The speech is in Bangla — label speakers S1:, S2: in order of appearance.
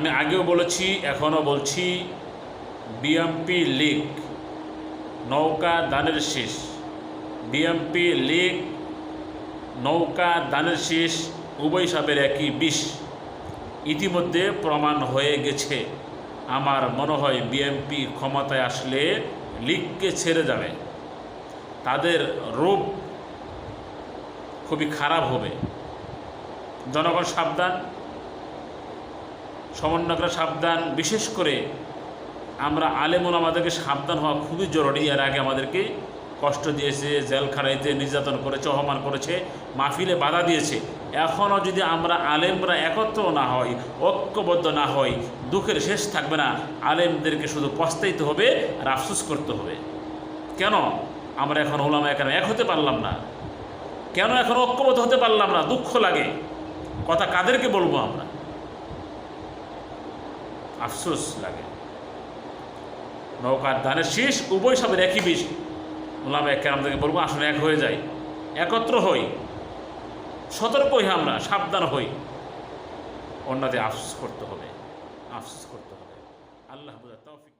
S1: আমি আগেও বলেছি, এখনও বলছি বিএমপি লীগ নৌকা দানের শেষ। বিএমপি লীগ নৌকা দানের শেষ, উভয় সাপের একই বিষ। ইতিমধ্যে প্রমাণ হয়ে গেছে। আমার মনে হয় বিএমপি ক্ষমতায় আসলে লীগকে ছেড়ে যাবে। তাদের রূপ খুবই খারাপ হবে। জনগণ সাবধান। সমন্বয়করা সাবধান। বিশেষ করে আমরা আলেমন আমাদেরকে সাবধান হওয়া খুবই জরুরি। এর আগে আমাদেরকে কষ্ট দিয়েছে, জেল খাড়াইতে, নির্যাতন করেছে, অপমান করেছে, মাহফিলে বাধা দিয়েছে। এখনও যদি আমরা আলেমরা একত্র না হই, ঐক্যবদ্ধ না হই, দুঃখের শেষ থাকবে না। আলেমদেরকে শুধু পস্তাইতে হবে আর আফসোস করতে হবে। কেন? আমরা এখন ওলামা এখানে এক হতে পারলাম না। কেন এখন ঐক্যবদ্ধ হতে পারলাম না? দুঃখ লাগে। কথা কাদেরকে বলব আমরা? আফসোস লাগে। নৌকার ধানের শীষ উভয় সবের একই বিষ মোলাম এক থেকে বলব আসলে এক হয়ে যায় একত্র হই। সতর্ক হই আমরা, সাবধান হই। অন্যদের আফসোস করতে হবে। আফসোস করতে হবে। আল্লাহ বুঝা